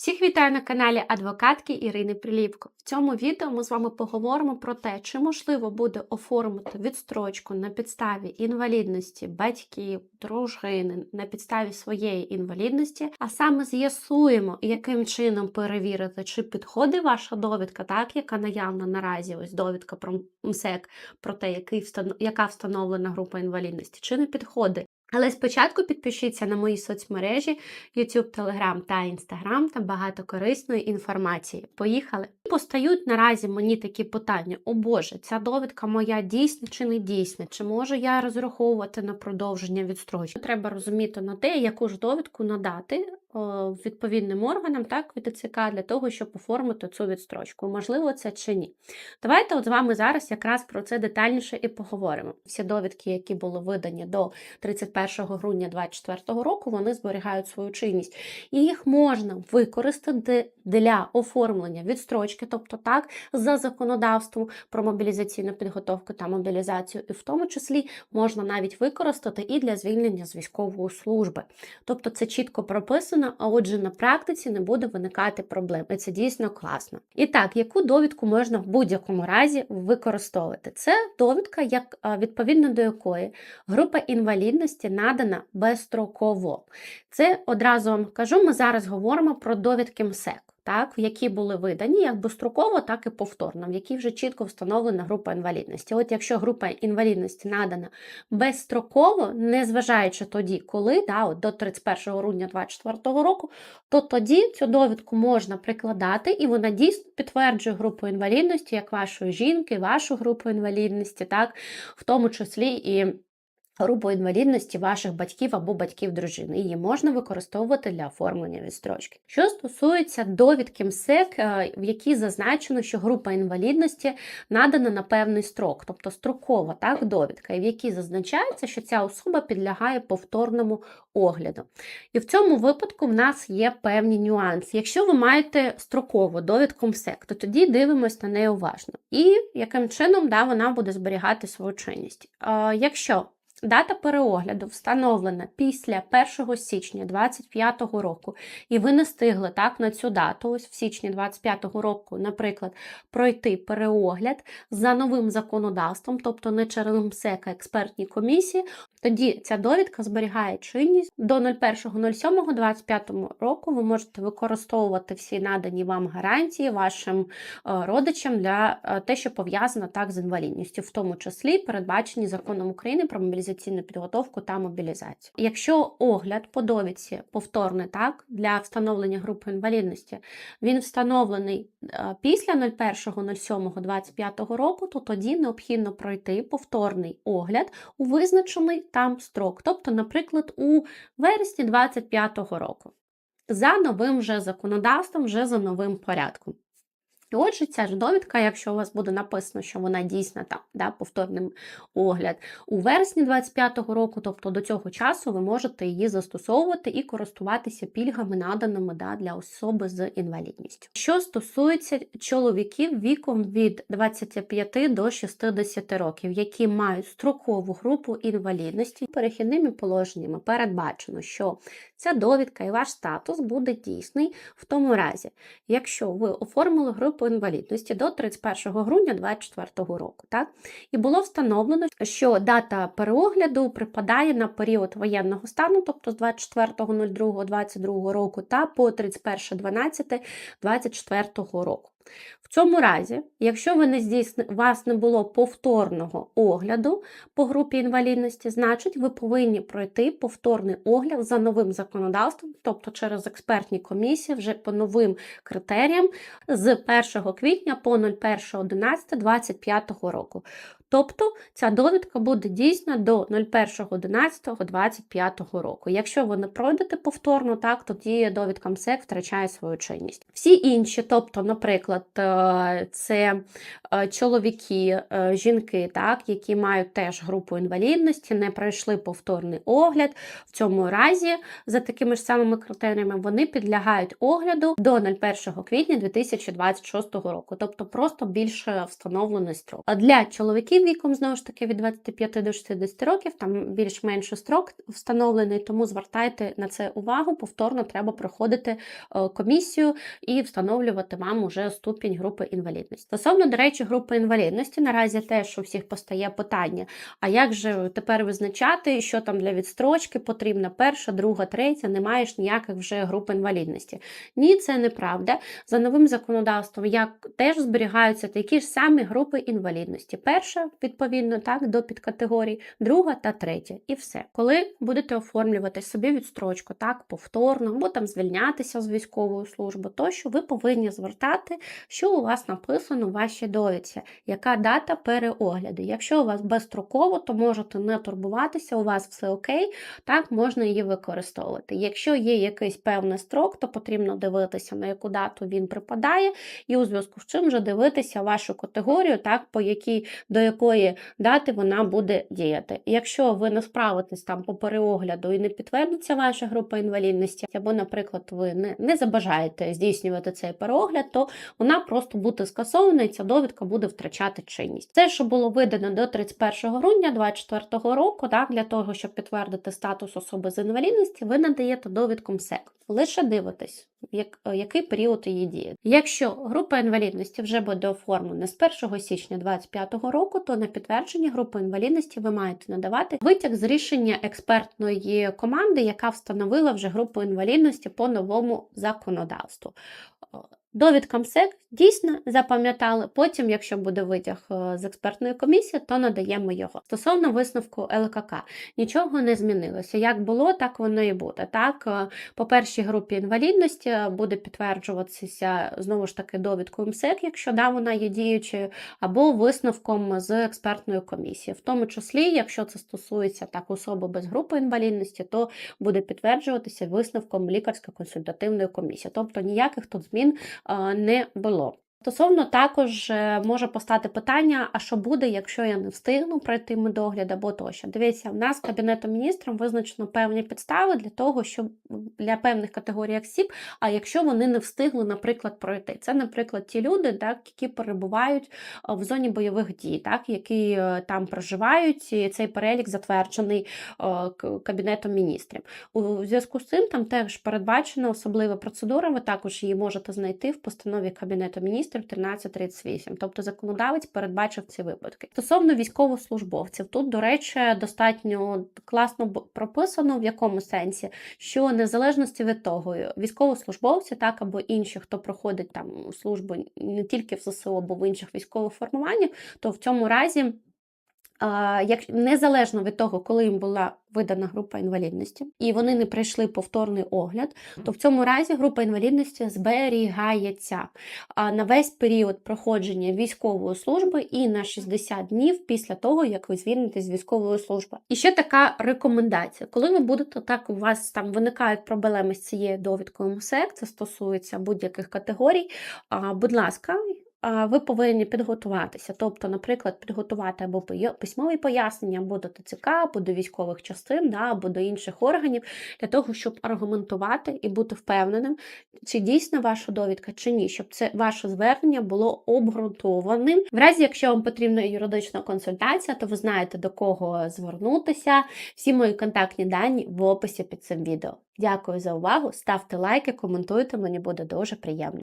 Всіх вітаю на каналі адвокатки Ірини Приліпко. В цьому відео ми з вами поговоримо про те, чи можливо буде оформити відстрочку на підставі інвалідності батьків, дружини, на підставі своєї інвалідності, а саме з'ясуємо, яким чином перевірити, чи підходить ваша довідка, так яка наявна наразі, ось довідка про МСЕК, про те, який встан... яка встановлена група інвалідності, чи не підходить. Але спочатку підпишіться на мої соцмережі YouTube, Telegram та Instagram, там багато корисної інформації. Поїхали! Постають наразі мені такі питання: о Боже, ця довідка моя дійсна чи не дійсна? Чи можу я розраховувати на продовження відстрочки? Треба розуміти на те, яку ж довідку надати відповідним органам, так, від ТЦК, для того, щоб оформити цю відстрочку. Можливо, це чи ні. Давайте от з вами зараз якраз про це детальніше і поговоримо. Всі довідки, які були видані до 31 грудня 2024 року, вони зберігають свою чинність. І їх можна використати для оформлення відстрочки, тобто так, за законодавством про мобілізаційну підготовку та мобілізацію, і в тому числі можна навіть використати і для звільнення з військової служби. Тобто це чітко прописано, а отже, на практиці не буде виникати проблем. І це дійсно класно. І так, яку довідку можна в будь-якому разі використовувати? Це довідка, як відповідно до якої група інвалідності надана безстроково. Це одразу вам кажу, ми зараз говоримо про довідки МСЕК. Так, які були видані як безстроково, так і повторно, в якій вже чітко встановлена група інвалідності. От якщо група інвалідності надана безстроково, незважаючи тоді, коли да, от до 31 грудня 2024 року, то тоді цю довідку можна прикладати, і вона дійсно підтверджує групу інвалідності, як вашої жінки, вашу групу інвалідності, так, в тому числі і групу інвалідності ваших батьків або батьків дружини. Її можна використовувати для оформлення відстрочки. Що стосується довідки МСЕК, е, в якій зазначено, що група інвалідності надана на певний строк, тобто строкова так, довідка, і в якій зазначається, що ця особа підлягає повторному огляду. І в цьому випадку в нас є певні нюанси. Якщо ви маєте строкову довідку МСЕК, то тоді дивимося на неї уважно. І яким чином да, вона буде зберігати свою чинність. Е, Якщо Дата переогляду встановлена після 1 січня 2025 року, і ви не встигли так на цю дату, ось в січні 2025 року, наприклад, пройти переогляд за новим законодавством, тобто не через МСЕКа експертні комісії, тоді ця довідка зберігає чинність до 01.07.25 року. Ви можете використовувати всі надані вам гарантії вашим родичам для те, що пов'язано так з інвалідністю, в тому числі передбачені законом України про мобілізаційну підготовку та мобілізацію. Якщо огляд по довідці повторний так для встановлення групи інвалідності, він встановлений після 01.07.25 року, то тоді необхідно пройти повторний огляд у визначений там строк, тобто, наприклад, у вересні 25-го року. За новим вже законодавством, вже за новим порядком. Отже, ця ж довідка, якщо у вас буде написано, що вона дійсна там, да, повторний огляд у вересні 25-го року, тобто до цього часу ви можете її застосовувати і користуватися пільгами, наданими да, для особи з інвалідністю. Що стосується чоловіків віком від 25 до 60 років, які мають строкову групу інвалідності, перехідними положеннями передбачено, що ця довідка і ваш статус буде дійсний в тому разі, якщо ви оформили групу по інвалідності до 31 грудня 2024 року. Так? І було встановлено, що дата переогляду припадає на період воєнного стану, тобто з 24.02.22 року та по 31.12.24 року. В цьому разі, якщо ви не здійсни... вас не було повторного огляду по групі інвалідності, значить ви повинні пройти повторний огляд за новим законодавством, тобто через експертні комісії, вже по новим критеріям з 1 квітня по 01.11.25 року. Тобто ця довідка буде дійсна до 01.11.25 року. Якщо ви не пройдете повторно, так, тоді довідка МСЕК втрачає свою чинність. Всі інші, тобто, наприклад, е, це е, чоловіки, е, жінки, так, які мають теж групу інвалідності, не пройшли повторний огляд. В цьому разі, за такими ж самими критеріями, вони підлягають огляду до 01 квітня 2026 року, тобто просто більше встановлений строк. А для чоловіків чоловіків віком знову ж таки від 25 до 60 років, там більш-менш строк встановлений, тому звертайте на це увагу. Повторно треба проходити е, комісію і встановлювати вам уже ступінь групи інвалідності. Стосовно, до речі, групи інвалідності, наразі теж у всіх постає питання: а як же тепер визначати, що там для відстрочки потрібна перша, друга, третя, не маєш ніяких вже груп інвалідності? Ні, це неправда. За новим законодавством як теж зберігаються такі ж самі групи інвалідності. Перша, відповідно, так, до підкатегорій, друга та третя. І все. Коли будете оформлювати собі відстрочку, так, повторно, або там звільнятися з військової служби, тощо ви повинні звертати, що у вас написано в вашій довідці, яка дата переогляду. Якщо у вас безстроково, то можете не турбуватися, у вас все окей, так можна її використовувати. Якщо є якийсь певний строк, то потрібно дивитися, на яку дату він припадає, і у зв'язку з чим вже дивитися вашу категорію, так, по якій, до якої дати вона буде діяти. Якщо ви не справитесь там по переогляду і не підтвердиться ваша група інвалідності, або, наприклад, ви не, не забажаєте здійснювати цей переогляд, то вона просто буде скасована і ця довідка буде втрачати чинність. Це, що було видано до 31 грудня 2024 року, так, для того, щоб підтвердити статус особи з інвалідності, ви надаєте довідку МСЕК. Лише дивитесь, як, який період її діє. Якщо група інвалідності вже буде оформлена з 1 січня 2025 року, то на підтвердження групи інвалідності ви маєте надавати витяг з рішення експертної команди, яка встановила вже групу інвалідності по новому законодавству. Довідка МСЕК дійсно запам'ятали. Потім, якщо буде витяг е, з експертної комісії, то надаємо його. Стосовно висновку ЛКК, нічого не змінилося. Як було, так воно і буде. Так, е, по першій групі інвалідності буде підтверджуватися знову ж таки довідкою МСЕК, якщо да, вона є діючою, або висновком з експертної комісії. В тому числі, якщо це стосується так особи без групи інвалідності, то буде підтверджуватися висновком лікарсько-консультативної комісії. Тобто ніяких тут змін не було. Стосовно також е, може постати питання: а що буде, якщо я не встигну пройти медогляд або тощо. Дивіться, в нас Кабінетом міністром визначено певні підстави для того, щоб для певних категорій осіб, а якщо вони не встигли, наприклад, пройти. Це, наприклад, ті люди, так, які перебувають е, в зоні бойових дій, так, які е, там проживають, і цей перелік затверджений Кабінетом міністрів. У зв'язку з цим там теж передбачена особлива процедура, ви також її можете знайти в постанові Кабінету міністрів. 1338, тобто законодавець передбачив ці випадки. Стосовно військовослужбовців, тут, до речі, достатньо класно прописано в якому сенсі, що незалежності від того, військовослужбовці, так або інші, хто проходить там службу не тільки в ЗСУ, або в інших військових формуваннях, то в цьому разі. Як незалежно від того, коли їм була видана група інвалідності, і вони не пройшли повторний огляд, то в цьому разі група інвалідності зберігається на весь період проходження військової служби і на 60 днів після того, як ви звільнитесь з військової служби. І ще така рекомендація: коли ви будете так, у вас там виникають проблеми з цією довідкою МСЕК, це стосується будь-яких категорій. Будь ласка ви повинні підготуватися. Тобто, наприклад, підготувати або письмові пояснення, або до ТЦК, або до військових частин, да, або до інших органів, для того, щоб аргументувати і бути впевненим, чи дійсна ваша довідка, чи ні, щоб це ваше звернення було обґрунтованим. В разі, якщо вам потрібна юридична консультація, то ви знаєте, до кого звернутися. Всі мої контактні дані в описі під цим відео. Дякую за увагу! Ставте лайки, коментуйте, мені буде дуже приємно.